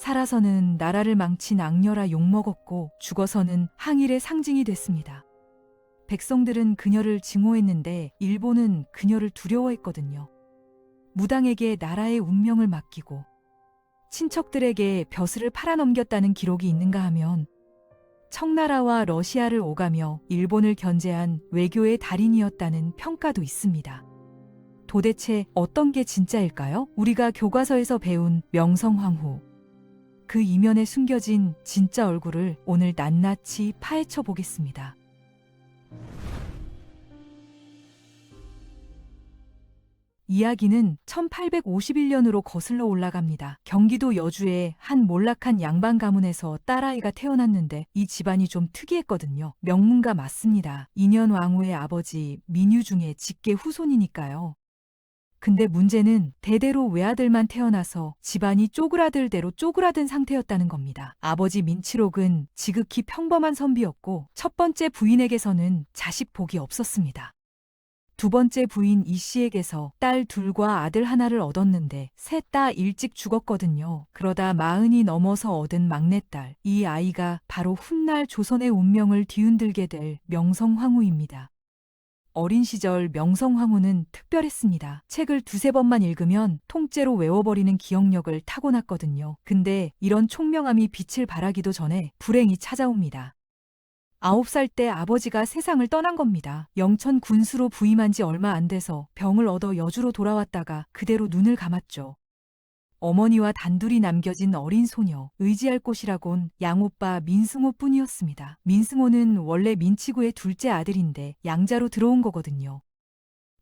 살아서는 나라를 망친 악녀라 욕먹었고 죽어서는 항일의 상징이 됐습니다. 백성들은 그녀를 증오했는데 일본은 그녀를 두려워했거든요. 무당에게 나라의 운명을 맡기고 친척들에게 벼슬을 팔아넘겼다는 기록이 있는가 하면 청나라와 러시아를 오가며 일본을 견제한 외교의 달인이었다는 평가도 있습니다. 도대체 어떤 게 진짜일까요? 우리가 교과서에서 배운 명성황후. 그 이면에 숨겨진 진짜 얼굴을 오늘 낱낱이 파헤쳐 보겠습니다. 이야기는 1851년으로 거슬러 올라갑니다. 경기도 여주의 한 몰락한 양반 가문에서 딸아이가 태어났는데 이 집안이 좀 특이했거든요. 명문가 맞습니다. 인현 왕후의 아버지 민유 중에 직계 후손이니까요. 근데 문제는 대대로 외아들만 태어나서 집안이 쪼그라들 대로 쪼그라든 상태였다는 겁니다. 아버지 민치록은 지극히 평범한 선비였고 첫 번째 부인에게서는 자식 복이 없었습니다. 두 번째 부인 이 씨에게서 딸 둘과 아들 하나를 얻었는데 셋 다 일찍 죽었거든요. 그러다 마흔이 넘어서 얻은 막내딸. 이 아이가 바로 훗날 조선의 운명을 뒤흔들게 될 명성황후입니다. 어린 시절 명성황후는 특별했습니다. 책을 두세 번만 읽으면 통째로 외워버리는 기억력을 타고났거든요. 근데 이런 총명함이 빛을 발하기도 전에 불행이 찾아옵니다. 아홉 살 때 아버지가 세상을 떠난 겁니다. 영천 군수로 부임한 지 얼마 안 돼서 병을 얻어 여주로 돌아왔다가 그대로 눈을 감았죠. 어머니와 단둘이 남겨진 어린 소녀, 의지할 곳이라곤 양오빠 민승호 뿐이었습니다. 민승호는 원래 민치구의 둘째 아들인데 양자로 들어온 거거든요.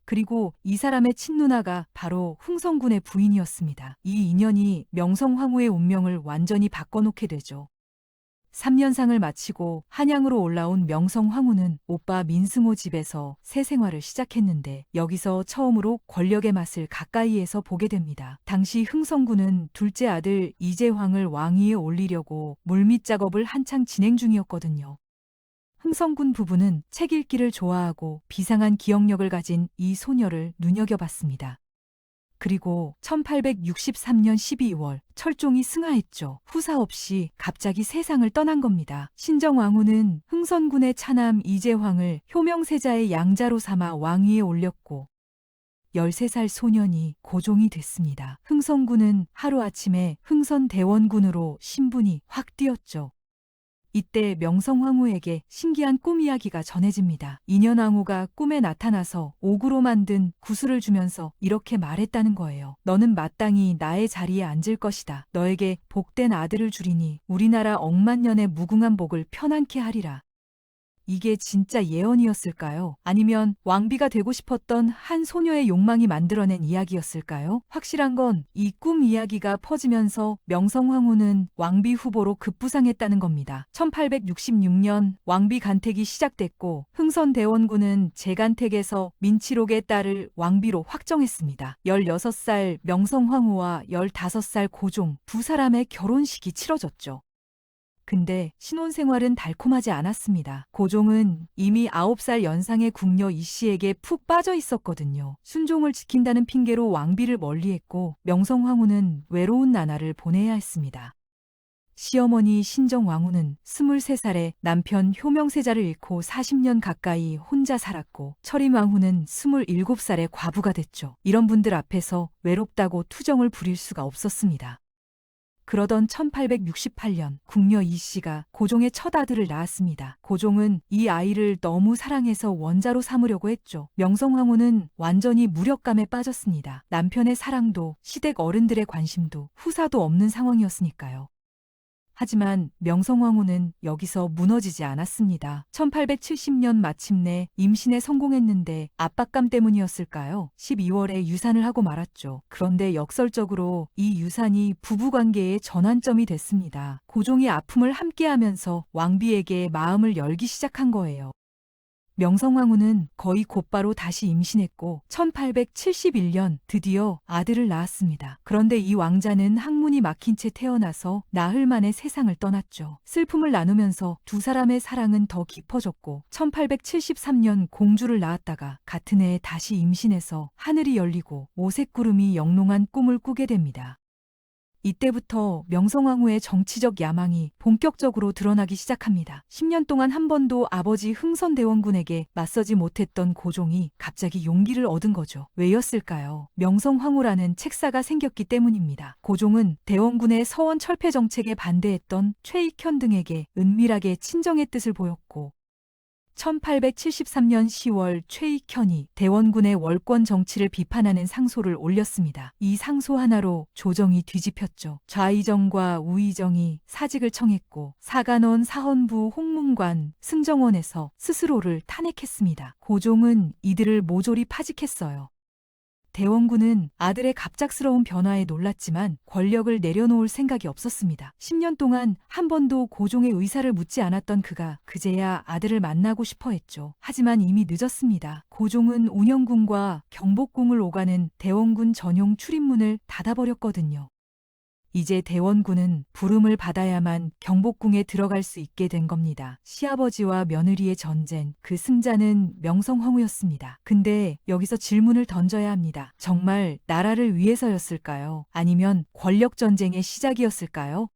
그리고 이 사람의 친누나가 바로 흥성군의 부인이었습니다. 이 인연이 명성황후의 운명을 완전히 바꿔놓게 되죠. 3년상을 마치고 한양으로 올라온 명성 황후는 오빠 민승호 집에서 새 생활을 시작했는데 여기서 처음으로 권력의 맛을 가까이에서 보게 됩니다. 당시 흥성군은 둘째 아들 이재황을 왕위에 올리려고 물밑 작업을 한창 진행 중이었거든요. 흥성군 부부는 책 읽기를 좋아하고 비상한 기억력을 가진 이 소녀를 눈여겨봤습니다. 그리고 1863년 12월 철종이 승하했죠. 후사 없이 갑자기 세상을 떠난 겁니다. 신정왕후는 흥선군의 차남 이재황을 효명세자의 양자로 삼아 왕위에 올렸고 13살 소년이 고종이 됐습니다. 흥선군은 하루아침에 흥선대원군으로 신분이 확 뛰었죠. 이때 명성황후에게 신기한 꿈 이야기가 전해집니다. 인현왕후가 꿈에 나타나서 옥으로 만든 구슬을 주면서 이렇게 말했다는 거예요. 너는 마땅히 나의 자리에 앉을 것이다. 너에게 복된 아들을 주리니 우리나라 억만 년의 무궁한 복을 편안케 하리라. 이게 진짜 예언이었을까요? 아니면 왕비가 되고 싶었던 한 소녀의 욕망이 만들어낸 이야기였을까요? 확실한 건 이 꿈 이야기가 퍼지면서 명성황후는 왕비 후보로 급부상했다는 겁니다. 1866년 왕비 간택이 시작됐고 흥선대원군은 재간택에서 민치록의 딸을 왕비로 확정했습니다. 16살 명성황후와 15살 고종 두 사람의 결혼식이 치러졌죠. 근데 신혼생활은 달콤하지 않았습니다. 고종은 이미 9살 연상의 궁녀 이 씨에게 푹 빠져 있었거든요. 순종을 지킨다는 핑계로 왕비를 멀리했고 명성황후는 외로운 나날을 보내야 했습니다. 시어머니 신정왕후는 23살에 남편 효명세자를 잃고 40년 가까이 혼자 살았고 철임왕후는 27살에 과부가 됐죠. 이런 분들 앞에서 외롭다고 투정을 부릴 수가 없었습니다. 그러던 1868년 궁녀 이 씨가 고종의 첫 아들을 낳았습니다. 고종은 이 아이를 너무 사랑해서 원자로 삼으려고 했죠. 명성황후는 완전히 무력감에 빠졌습니다. 남편의 사랑도 시댁 어른들의 관심도 후사도 없는 상황이었으니까요. 하지만 명성황후는 여기서 무너지지 않았습니다. 1870년 마침내 임신에 성공했는데 압박감 때문이었을까요? 12월에 유산을 하고 말았죠. 그런데 역설적으로 이 유산이 부부관계의 전환점이 됐습니다. 고종이 아픔을 함께하면서 왕비에게 마음을 열기 시작한 거예요. 명성황후는 거의 곧바로 다시 임신했고 1871년 드디어 아들을 낳았습니다. 그런데 이 왕자는 항문이 막힌 채 태어나서 나흘 만에 세상을 떠났죠. 슬픔을 나누면서 두 사람의 사랑은 더 깊어졌고 1873년 공주를 낳았다가 같은 해에 다시 임신해서 하늘이 열리고 오색 구름이 영롱한 꿈을 꾸게 됩니다. 이때부터 명성황후의 정치적 야망이 본격적으로 드러나기 시작합니다. 10년 동안 한 번도 아버지 흥선대원군에게 맞서지 못했던 고종이 갑자기 용기를 얻은 거죠. 왜였을까요? 명성황후라는 책사가 생겼기 때문입니다. 고종은 대원군의 서원 철폐 정책에 반대했던 최익현 등에게 은밀하게 친정의 뜻을 보였고 1873년 10월 최익현이 대원군의 월권 정치를 비판하는 상소를 올렸습니다. 이 상소 하나로 조정이 뒤집혔죠. 좌의정과 우의정이 사직을 청했고 사간원 사헌부 홍문관 승정원에서 스스로를 탄핵했습니다. 고종은 이들을 모조리 파직했어요. 대원군은 아들의 갑작스러운 변화에 놀랐지만 권력을 내려놓을 생각이 없었습니다. 10년 동안 한 번도 고종의 의사를 묻지 않았던 그가 그제야 아들을 만나고 싶어 했죠. 하지만 이미 늦었습니다. 고종은 운영군과 경복궁을 오가는 대원군 전용 출입문을 닫아버렸거든요. 이제 대원군은 부름을 받아야만 경복궁에 들어갈 수 있게 된 겁니다. 시아버지와 며느리의 전쟁, 그 승자는 명성황후였습니다. 근데 여기서 질문을 던져야 합니다. 정말 나라를 위해서였을까요? 아니면 권력 전쟁의 시작이었을까요?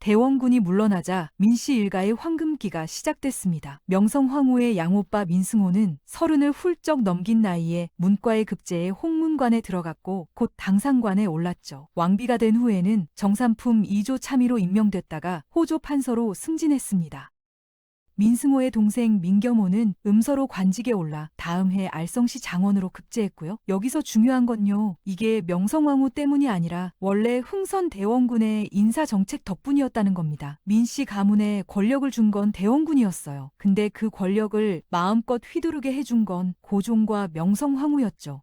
대원군이 물러나자 민씨 일가의 황금기가 시작됐습니다. 명성황후의 양오빠 민승호는 서른을 훌쩍 넘긴 나이에 문과의 급제에 홍문관에 들어갔고 곧 당상관에 올랐죠. 왕비가 된 후에는 정삼품 2조 참의로 임명됐다가 호조 판서로 승진했습니다. 민승호의 동생 민겸호는 음서로 관직에 올라 다음 해 알성시 장원으로 급제했고요. 여기서 중요한 건요. 이게 명성황후 때문이 아니라 원래 흥선 대원군의 인사 정책 덕분이었다는 겁니다. 민씨 가문에 권력을 준 건 대원군이었어요. 근데 그 권력을 마음껏 휘두르게 해준 건 고종과 명성황후였죠.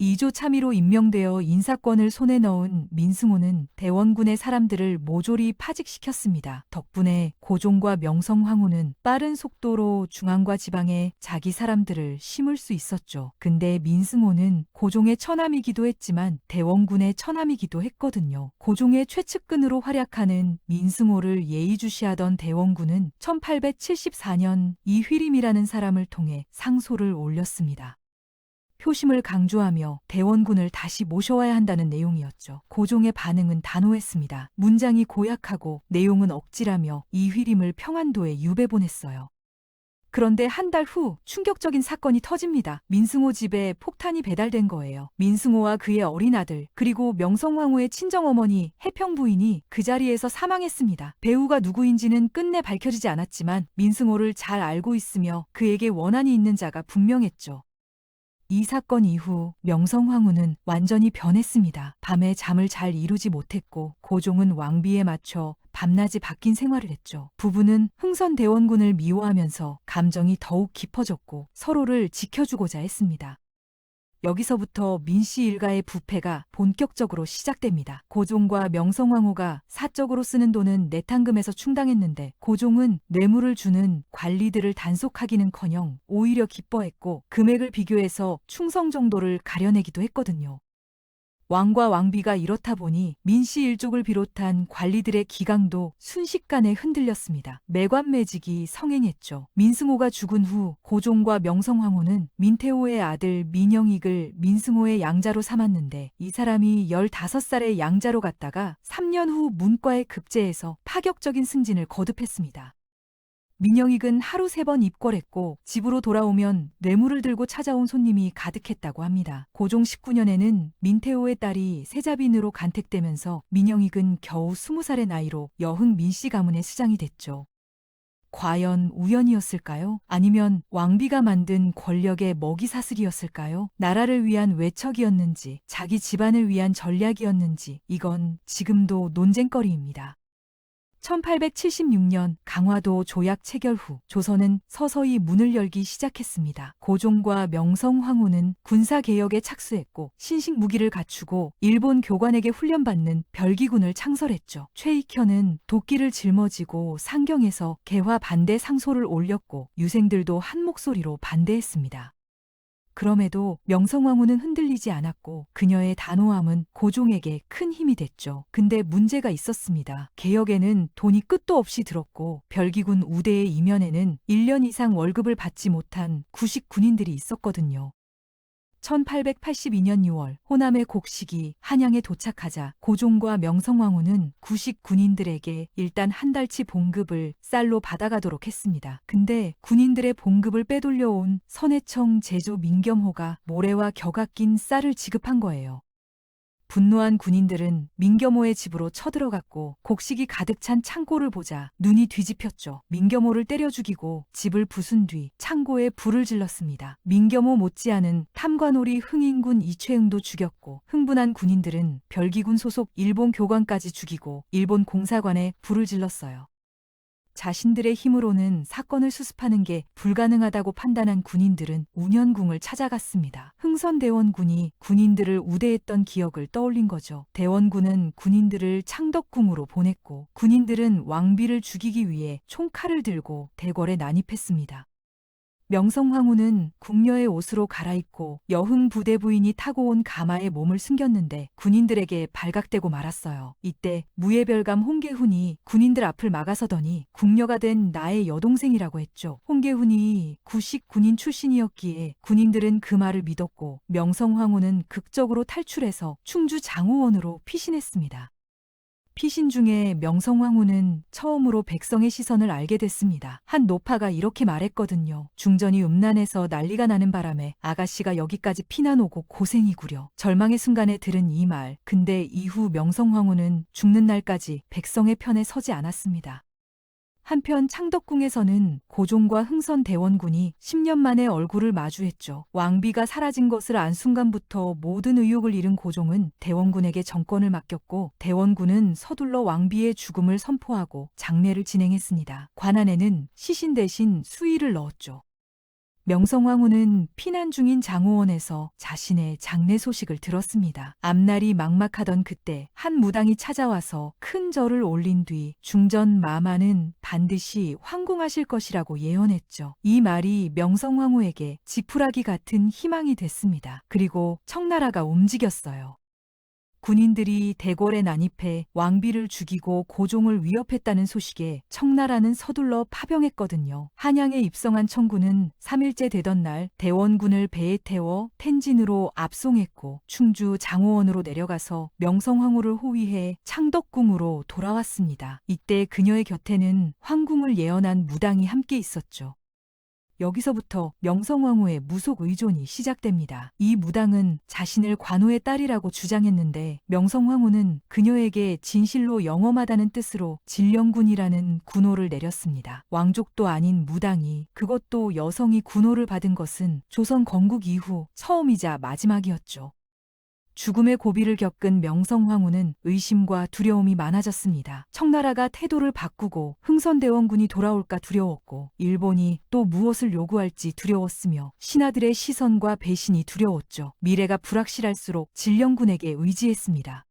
2조 참의로 임명되어 인사권을 손에 넣은 민승호는 대원군의 사람들을 모조리 파직시켰습니다. 덕분에 고종과 명성황후는 빠른 속도로 중앙과 지방에 자기 사람들을 심을 수 있었죠. 근데 민승호는 고종의 처남이기도 했지만 대원군의 처남이기도 했거든요. 고종의 최측근으로 활약하는 민승호를 예의주시하던 대원군은 1874년 이휘림이라는 사람을 통해 상소를 올렸습니다. 표심을 강조하며 대원군을 다시 모셔와야 한다는 내용이었죠. 고종의 반응은 단호했습니다. 문장이 고약하고 내용은 억지라며 이휘림을 평안도에 유배 보냈어요. 그런데 한 달 후 충격적인 사건이 터집니다. 민승호 집에 폭탄이 배달된 거예요. 민승호와 그의 어린 아들, 그리고 명성황후의 친정어머니, 해평 부인이 그 자리에서 사망했습니다. 배우가 누구인지는 끝내 밝혀지지 않았지만 민승호를 잘 알고 있으며 그에게 원한이 있는 자가 분명했죠. 이 사건 이후 명성황후는 완전히 변했습니다. 밤에 잠을 잘 이루지 못했고 고종은 왕비에 맞춰 밤낮이 바뀐 생활을 했죠. 부부는 흥선대원군을 미워하면서 감정이 더욱 깊어졌고 서로를 지켜주고자 했습니다. 여기서부터 민씨 일가의 부패가 본격적으로 시작됩니다. 고종과 명성황후가 사적으로 쓰는 돈은 내탕금에서 충당했는데 고종은 뇌물을 주는 관리들을 단속하기는커녕 오히려 기뻐했고 금액을 비교해서 충성 정도를 가려내기도 했거든요. 왕과 왕비가 이렇다 보니 민씨 일족을 비롯한 관리들의 기강도 순식간에 흔들렸습니다. 매관매직이 성행했죠. 민승호가 죽은 후 고종과 명성황후는 민태호의 아들 민영익을 민승호의 양자로 삼았는데 이 사람이 15살의 양자로 갔다가 3년 후 문과에 급제해서 파격적인 승진을 거듭했습니다. 민영익은 하루 세 번 입궐했고 집으로 돌아오면 뇌물을 들고 찾아온 손님이 가득했다고 합니다. 고종 19년에는 민태호의 딸이 세자빈으로 간택되면서 민영익은 겨우 20살의 나이로 여흥 민씨 가문의 수장이 됐죠. 과연 우연이었을까요? 아니면 왕비가 만든 권력의 먹이 사슬이었을까요? 나라를 위한 외척이었는지, 자기 집안을 위한 전략이었는지, 이건 지금도 논쟁거리입니다. 1876년 강화도 조약 체결 후 조선은 서서히 문을 열기 시작했습니다. 고종과 명성황후는 군사개혁에 착수했고 신식 무기를 갖추고 일본 교관에게 훈련받는 별기군을 창설했죠. 최익현은 도끼를 짊어지고 상경에서 개화 반대 상소를 올렸고 유생들도 한 목소리로 반대했습니다. 그럼에도 명성황후는 흔들리지 않았고 그녀의 단호함은 고종에게 큰 힘이 됐죠. 근데 문제가 있었습니다. 개혁에는 돈이 끝도 없이 들었고 별기군 우대의 이면에는 1년 이상 월급을 받지 못한 구식 군인들이 있었거든요. 1882년 6월 호남의 곡식이 한양에 도착하자 고종과 명성황후는 구식 군인들에게 일단 한 달치 봉급을 쌀로 받아가도록 했습니다. 근데 군인들의 봉급을 빼돌려온 선해청 제조 민겸호가 모래와 격아 낀 쌀을 지급한 거예요. 분노한 군인들은 민겸호의 집으로 쳐들어갔고 곡식이 가득 찬 창고를 보자 눈이 뒤집혔죠. 민겸호를 때려 죽이고 집을 부순 뒤 창고에 불을 질렀습니다. 민겸호 못지않은 탐관오리 흥인군 이최응도 죽였고 흥분한 군인들은 별기군 소속 일본 교관까지 죽이고 일본 공사관에 불을 질렀어요. 자신들의 힘으로는 사건을 수습하는 게 불가능하다고 판단한 군인들은 운현궁을 찾아갔습니다. 흥선대원군이 군인들을 우대했던 기억을 떠올린 거죠. 대원군은 군인들을 창덕궁으로 보냈고 군인들은 왕비를 죽이기 위해 총칼을 들고 대궐에 난입했습니다. 명성황후는 궁녀의 옷으로 갈아입고 여흥 부대 부인이 타고 온 가마에 몸을 숨겼는데 군인들에게 발각되고 말았어요. 이때 무예별감 홍계훈이 군인들 앞을 막아서더니 궁녀가 된 나의 여동생이라고 했죠. 홍계훈이 구식 군인 출신이었기에 군인들은 그 말을 믿었고 명성황후는 극적으로 탈출해서 충주 장호원으로 피신했습니다. 피신 중에 명성황후는 처음으로 백성의 시선을 알게 됐습니다. 한 노파가 이렇게 말했거든요. 중전이 음란해서 난리가 나는 바람에 아가씨가 여기까지 피난 오고 고생이구려. 절망의 순간에 들은 이 말. 근데 이후 명성황후는 죽는 날까지 백성의 편에 서지 않았습니다. 한편 창덕궁에서는 고종과 흥선 대원군이 10년 만에 얼굴을 마주했죠. 왕비가 사라진 것을 안 순간부터 모든 의욕을 잃은 고종은 대원군에게 정권을 맡겼고 대원군은 서둘러 왕비의 죽음을 선포하고 장례를 진행했습니다. 관안에는 시신 대신 수의를 넣었죠. 명성황후는 피난 중인 장호원에서 자신의 장례 소식을 들었습니다. 앞날이 막막하던 그때 한 무당이 찾아와서 큰 절을 올린 뒤 중전 마마는 반드시 황궁하실 것이라고 예언했죠. 이 말이 명성황후에게 지푸라기 같은 희망이 됐습니다. 그리고 청나라가 움직였어요. 군인들이 대궐에 난입해 왕비를 죽이고 고종을 위협했다는 소식에 청나라는 서둘러 파병했거든요. 한양에 입성한 청군은 3일째 되던 날 대원군을 배에 태워 텐진으로 압송했고 충주 장호원으로 내려가서 명성황후를 호위해 창덕궁으로 돌아왔습니다. 이때 그녀의 곁에는 황궁을 예언한 무당이 함께 있었죠. 여기서부터 명성황후의 무속 의존이 시작됩니다. 이 무당은 자신을 관우의 딸이라고 주장했는데 명성황후는 그녀에게 진실로 영험하다는 뜻으로 진령군이라는 군호를 내렸습니다. 왕족도 아닌 무당이 그것도 여성이 군호를 받은 것은 조선 건국 이후 처음이자 마지막이었죠. 죽음의 고비를 겪은 명성황후는 의심과 두려움이 많아졌습니다. 청나라가 태도를 바꾸고 흥선대원군이 돌아올까 두려웠고 일본이 또 무엇을 요구할지 두려웠으며 신하들의 시선과 배신이 두려웠죠. 미래가 불확실할수록 진령군에게 의지했습니다.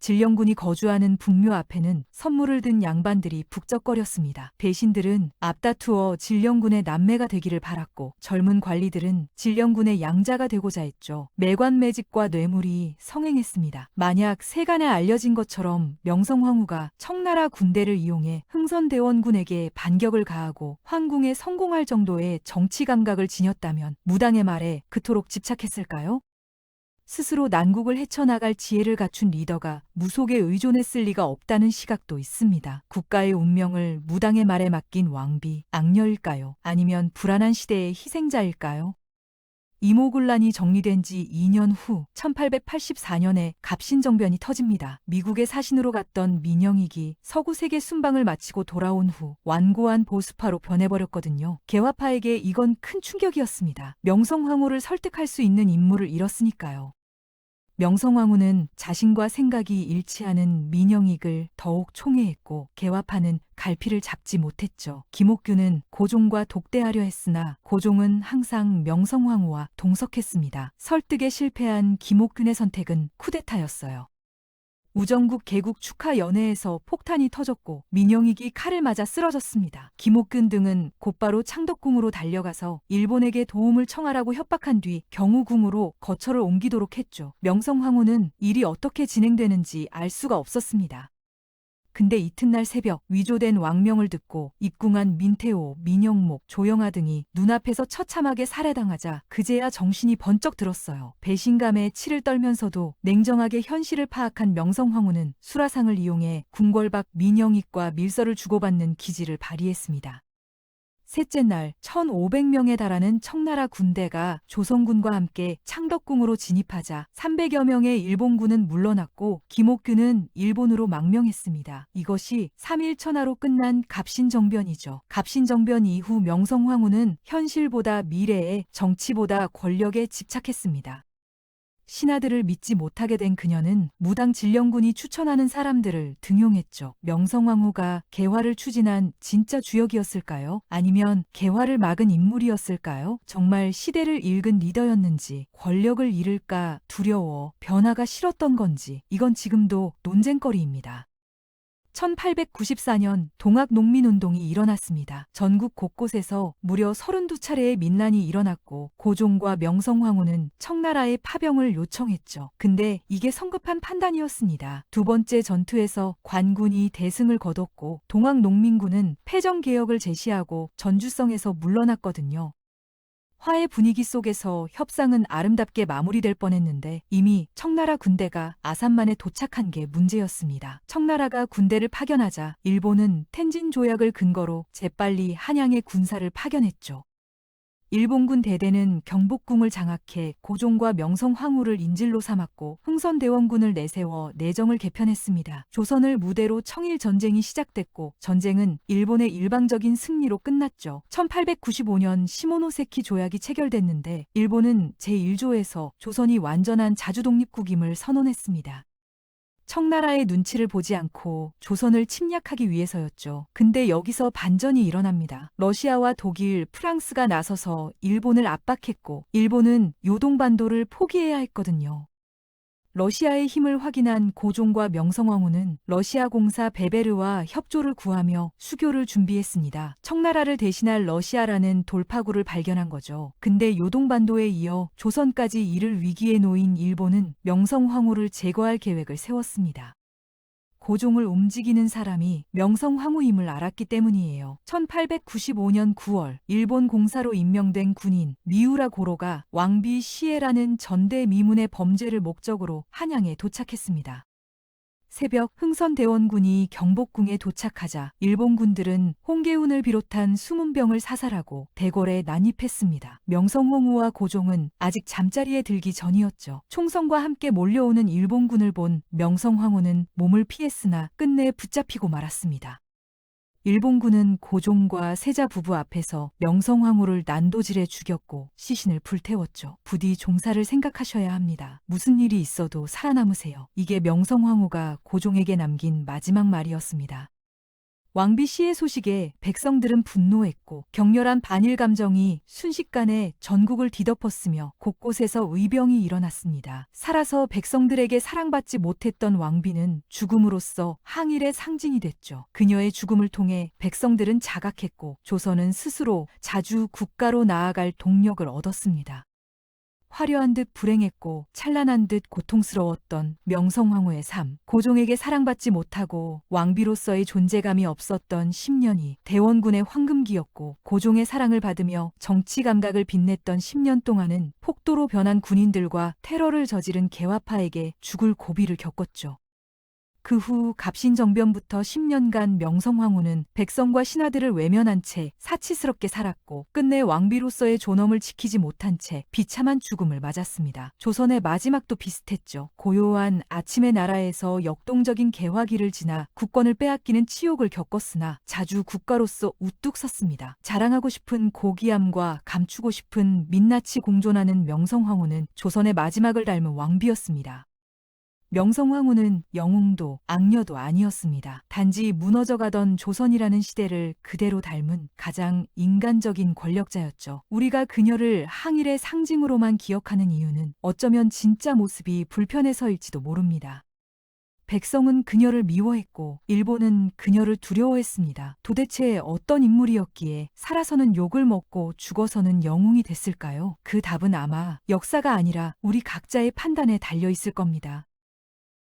진령군이 거주하는 북묘 앞에는 선물을 든 양반들이 북적거렸습니다. 배신들은 앞다투어 진령군의 남매가 되기를 바랐고 젊은 관리들은 진령군의 양자가 되고자 했죠. 매관매직과 뇌물이 성행했습니다. 만약 세간에 알려진 것처럼 명성황후가 청나라 군대를 이용해 흥선대원군에게 반격을 가하고 황궁에 성공할 정도의 정치 감각을 지녔다면 무당의 말에 그토록 집착했을까요? 스스로 난국을 헤쳐나갈 지혜를 갖춘 리더가 무속에 의존했을 리가 없다는 시각도 있습니다. 국가의 운명을 무당의 말에 맡긴 왕비, 악녀일까요? 아니면 불안한 시대의 희생자일까요? 이모군란이 정리된 지 2년 후 1884년에 갑신정변이 터집니다. 미국의 사신으로 갔던 민영익이 서구 세계 순방을 마치고 돌아온 후 완고한 보수파로 변해버렸거든요. 개화파에게 이건 큰 충격이었습니다. 명성황후를 설득할 수 있는 인물을 잃었으니까요. 명성황후는 자신과 생각이 일치하는 민영익을 더욱 총애했고 개화파는 갈피를 잡지 못했죠. 김옥규는 고종과 독대하려 했으나 고종은 항상 명성황후와 동석했습니다. 설득에 실패한 김옥균의 선택은 쿠데타였어요. 우정국 개국 축하 연회에서 폭탄이 터졌고 민영익이 칼을 맞아 쓰러졌습니다. 김옥균 등은 곧바로 창덕궁으로 달려가서 일본에게 도움을 청하라고 협박한 뒤 경우궁으로 거처를 옮기도록 했죠. 명성황후는 일이 어떻게 진행되는지 알 수가 없었습니다. 근데 이튿날 새벽 위조된 왕명을 듣고 입궁한 민태호, 민영목, 조영아 등이 눈앞에서 처참하게 살해당하자 그제야 정신이 번쩍 들었어요. 배신감에 치를 떨면서도 냉정하게 현실을 파악한 명성황후는 수라상을 이용해 궁궐 밖 민영익과 밀서를 주고받는 기지를 발휘했습니다. 셋째 날 1,500명에 달하는 청나라 군대가 조선군과 함께 창덕궁으로 진입하자 300여 명의 일본군은 물러났고 김옥균은 일본으로 망명했습니다. 이것이 3일 천하로 끝난 갑신정변이죠. 갑신정변 이후 명성황후는 현실보다 미래에 정치보다 권력에 집착했습니다. 신하들을 믿지 못하게 된 그녀는 무당 진령군이 추천하는 사람들을 등용했죠. 명성황후가 개화를 추진한 진짜 주역이었을까요? 아니면 개화를 막은 인물이었을까요? 정말 시대를 읽은 리더였는지 권력을 잃을까 두려워 변화가 싫었던 건지 이건 지금도 논쟁거리입니다. 1894년 동학 농민운동이 일어났습니다. 전국 곳곳에서 무려 32차례의 민란이 일어났고 고종과 명성황후는 청나라의 파병을 요청했죠. 근데 이게 성급한 판단이었습니다. 두 번째 전투에서 관군이 대승을 거뒀고 동학 농민군은 패정개혁을 제시하고 전주성에서 물러났거든요. 화해 분위기 속에서 협상은 아름답게 마무리될 뻔했는데 이미 청나라 군대가 아산만에 도착한 게 문제였습니다. 청나라가 군대를 파견하자 일본은 텐진 조약을 근거로 재빨리 한양에 군사를 파견했죠. 일본군 대대는 경복궁을 장악해 고종과 명성 황후를 인질로 삼았고 흥선대원군을 내세워 내정을 개편했습니다. 조선을 무대로 청일 전쟁이 시작됐고 전쟁은 일본의 일방적인 승리로 끝났죠. 1895년 시모노세키 조약이 체결됐는데 일본은 제1조에서 조선이 완전한 자주독립국임을 선언했습니다. 청나라의 눈치를 보지 않고 조선을 침략하기 위해서였죠. 근데 여기서 반전이 일어납니다. 러시아와 독일, 프랑스가 나서서 일본을 압박했고, 일본은 요동반도를 포기해야 했거든요. 러시아의 힘을 확인한 고종과 명성황후는 러시아 공사 베베르와 협조를 구하며 수교를 준비했습니다. 청나라를 대신할 러시아라는 돌파구를 발견한 거죠. 근데 요동반도에 이어 조선까지 이를 위기에 놓인 일본은 명성황후를 제거할 계획을 세웠습니다. 고종을 움직이는 사람이 명성황후임을 알았기 때문이에요. 1895년 9월 일본 공사로 임명된 군인 미우라 고로가 왕비 시에라는 전대 미문의 범죄를 목적으로 한양에 도착했습니다. 새벽 흥선대원군이 경복궁에 도착하자 일본군들은 홍계운을 비롯한 수문병을 사살하고 대궐에 난입했습니다. 명성홍후와 고종은 아직 잠자리에 들기 전이었죠. 총성과 함께 몰려오는 일본군을 본 명성황후는 몸을 피했으나 끝내 붙잡히고 말았습니다. 일본군은 고종과 세자 부부 앞에서 명성황후를 난도질해 죽였고 시신을 불태웠죠. 부디 종사를 생각하셔야 합니다. 무슨 일이 있어도 살아남으세요. 이게 명성황후가 고종에게 남긴 마지막 말이었습니다. 왕비 씨의 소식에 백성들은 분노했고 격렬한 반일 감정이 순식간에 전국을 뒤덮었으며 곳곳에서 의병이 일어났습니다. 살아서 백성들에게 사랑받지 못했던 왕비는 죽음으로써 항일의 상징이 됐죠. 그녀의 죽음을 통해 백성들은 자각했고 조선은 스스로 자주 국가로 나아갈 동력을 얻었습니다. 화려한 듯 불행했고 찬란한 듯 고통스러웠던 명성황후의 삶. 고종에게 사랑받지 못하고 왕비로서의 존재감이 없었던 10년이 대원군의 황금기였고 고종의 사랑을 받으며 정치 감각을 빛냈던 10년 동안은 폭도로 변한 군인들과 테러를 저지른 개화파에게 죽을 고비를 겪었죠. 그 후 갑신정변부터 10년간 명성황후는 백성과 신하들을 외면한 채 사치스럽게 살았고 끝내 왕비로서의 존엄을 지키지 못한 채 비참한 죽음을 맞았습니다. 조선의 마지막도 비슷했죠. 고요한 아침의 나라에서 역동적인 개화기를 지나 국권을 빼앗기는 치욕을 겪었으나 자주 국가로서 우뚝 섰습니다. 자랑하고 싶은 고귀함과 감추고 싶은 민낯이 공존하는 명성황후는 조선의 마지막을 닮은 왕비였습니다. 명성황후는 영웅도 악녀도 아니었습니다. 단지 무너져가던 조선이라는 시대를 그대로 닮은 가장 인간적인 권력자였죠. 우리가 그녀를 항일의 상징으로만 기억하는 이유는 어쩌면 진짜 모습이 불편해서일지도 모릅니다. 백성은 그녀를 미워했고 일본은 그녀를 두려워했습니다. 도대체 어떤 인물이었기에 살아서는 욕을 먹고 죽어서는 영웅이 됐을까요? 그 답은 아마 역사가 아니라 우리 각자의 판단에 달려 있을 겁니다.